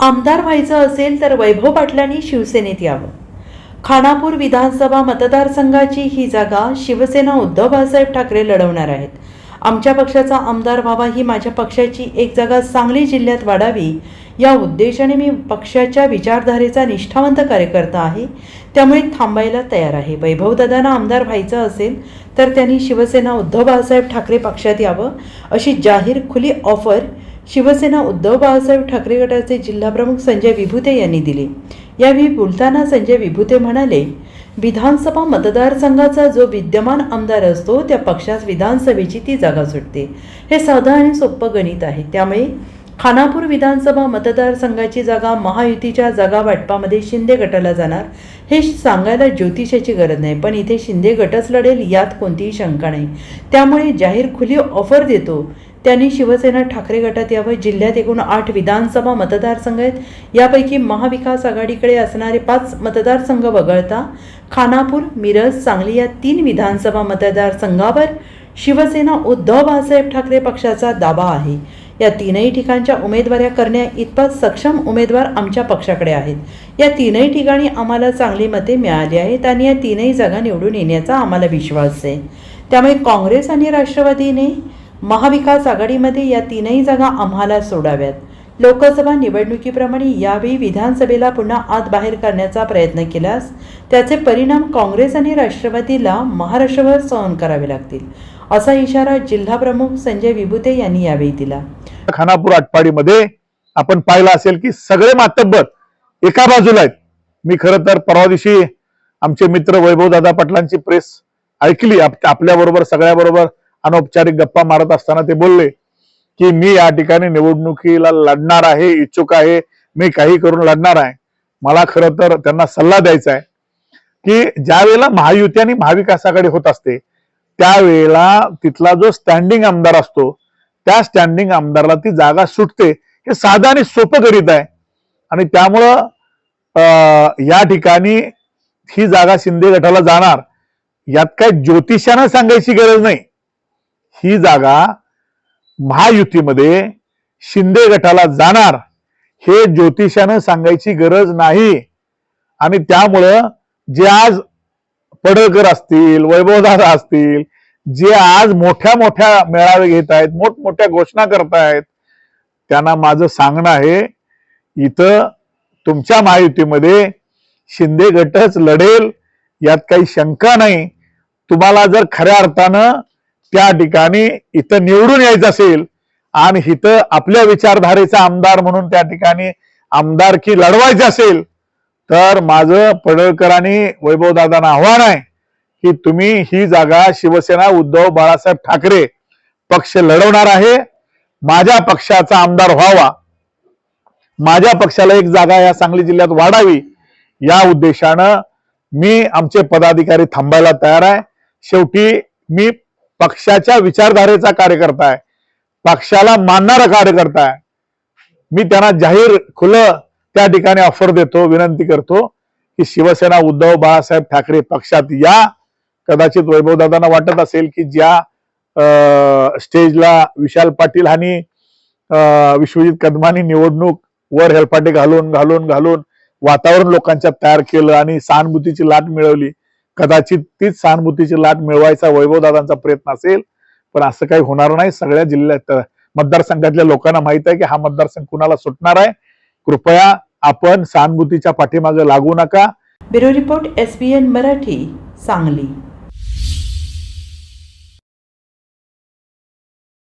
आमदार व्हायचं असेल तर वैभव पाटलांनी शिवसेनेत यावं. खानापूर विधानसभा मतदारसंघाची ही जागा शिवसेना उद्धव बाळासाहेब ठाकरे लढवणार आहेत. आमच्या पक्षाचा आमदार व्हावा ही माझ्या पक्षाची एक जागा सांगली जिल्ह्यात वाढावी या उद्देशाने मी पक्षाच्या विचारधारेचा निष्ठावंत कार्यकर्ता आहे. त्यामुळे थांबायला तयार आहे. वैभवदादांना आमदार व्हायचं असेल तर त्यांनी शिवसेना उद्धव बाळासाहेब ठाकरे पक्षात यावं अशी जाहीर खुली ऑफर शिवसेना उद्धव बाळासाहेब ठाकरे गटाचे जिल्हाप्रमुख संजय विभूते यांनी दिली. यावेळी बोलताना संजय विभूते म्हणाले विधानसभा मतदारसंघाचा जो विद्यमान आमदार असतो त्या पक्षास विधानसभेची ती जागा सुटते. हे साधं आणि सोपं गणित आहे. त्यामुळे खानापूर विधानसभा मतदारसंघाची जागा महायुतीच्या जागा वाटपामध्ये शिंदे गटाला जाणार हे सांगायला ज्योतिषाची गरज नाही. पण इथे शिंदे गटच लढेल यात कोणतीही शंका नाही. त्यामुळे जाहीर खुली ऑफर देतो त्यांनी शिवसेना ठाकरे गटात यावं जिल्ह्यात एकूण आठ विधानसभा मतदारसंघ आहेत. यापैकी महाविकास आघाडीकडे असणारे पाच मतदारसंघ वगळता खानापूर मिरज सांगली या तीन विधानसभा मतदारसंघावर शिवसेना उद्धव बाळासाहेब ठाकरे पक्षाचा दावा आहे. या तीनही ठिकाणच्या उमेदवाऱ्या करण्या इतपत सक्षम उमेदवार आमच्या पक्षाकडे आहेत. या तीनही ठिकाणी आम्हाला चांगली मते मिळाली आहेत आणि या तीनही जागा निवडून येण्याचा आम्हाला विश्वास आहे. त्यामुळे काँग्रेस आणि राष्ट्रवादीने महाविकास आघाडीमध्ये या तीनही जागा आम्हाला सोडाव्यात. लोकसभा निवडणुकीप्रमाणे यावेळी विधानसभेला पुन्हा आत बाहेर करण्याचा प्रयत्न केल्यास त्याचे परिणाम काँग्रेस आणि राष्ट्रवादीला महाराष्ट्रभर सहन करावे लागतील असा इशारा जिल्हाप्रमुख संजय विभुते यांनी यावेळी दिला. खानापूर आटपाडीमध्ये आपण पाहिलं असेल की सगळे मातब्बर एका बाजूला आहेत. मी खरं तर परवा दिवशी आमचे मित्र वैभव दादा पाटलांची प्रेस ऐकली आपल्या बरोबर सगळ्या बरोबर अनौपचारिक गप्पा मारत असताना ते बोलले की मी या ठिकाणी निवडणुकीला लढणार आहे इच्छुक आहे मी काही करून लढणार आहे. मला खरं तर त्यांना सल्ला द्यायचा आहे की ज्या वेळेला महायुती आणि महाविकास आघाडी होत असते त्यावेळेला तिथला जो स्टँडिंग आमदार असतो त्या स्टँडिंग आमदारला ती जागा सुटते. हे साधं आणि सोपं करीत आहे. आणि त्यामुळं या ठिकाणी ही जागा शिंदे गटाला जाणार. यात काय ज्योतिषानं सांगायची गरज नाही. ही जागा महायुतीमध्ये शिंदे गटाला जाणार हे ज्योतिषानं सांगायची गरज नाही. आणि त्यामुळं जे आज पडळकर असतील वैभवदादा असतील जे आज मोठ्या मोठ्या मेळावे घेत आहेत मोठमोठ्या घोषणा करतायत त्यांना माझं सांगणं आहे इथं तुमच्या महायुतीमध्ये शिंदे गटच लढेल यात काही शंका नाही. तुम्हाला जर खऱ्या अर्थानं त्या ठिकाणी इथं निवडून यायचं असेल आणि इथं आपल्या विचारधारेचा आमदार म्हणून त्या ठिकाणी आमदारकी लढवायची असेल तर माझं पडळकरांनी वैभवदादांना आव्हान आहे की तुम्ही ही जागा शिवसेना उद्धव बाळासाहेब ठाकरे पक्ष लढवणार आहे. माझ्या पक्षाचा आमदार व्हावा. माझ्या पक्षाला एक जागा या सांगली जिल्ह्यात वाढावी. या उद्देशानं मी आमचे पदाधिकारी थांबायला तयार आहे. शेवटी मी पक्षाच्या विचारधारेचा कार्यकर्ता आहे पक्षाला मानणारा कार्यकर्ता आहे मी त्यांना जाहीर खुलं त्या ठिकाणी ऑफर देतो विनंती करतो की शिवसेना उद्धव बाळासाहेब ठाकरे पक्षात या. कदाचित वैभवदादांना वाटत असेल की ज्या अं, स्टेजला विशाल पाटील आणि अं, विश्वजित कदमानी निवडणूक वर हेलपाटे घालून घालून घालून वातावरण लोकांच्या तयार केलं आणि सहानुभूतीची लाट मिळवली कदाचित तीच सहानुभूतीची लाट मिळवायचा वैभवदादांचा प्रयत्न असेल पण असं काही होणार नाही. सगळ्या जिल्ह्यात मतदारसंघातल्या लोकांना माहीत आहे की हा मतदारसंघ कुणाला सुटणार आहे. कृपया आपण सहानुभूतीच्या पाठीमागे लागू नका. Bureau report S Marathi Sangli.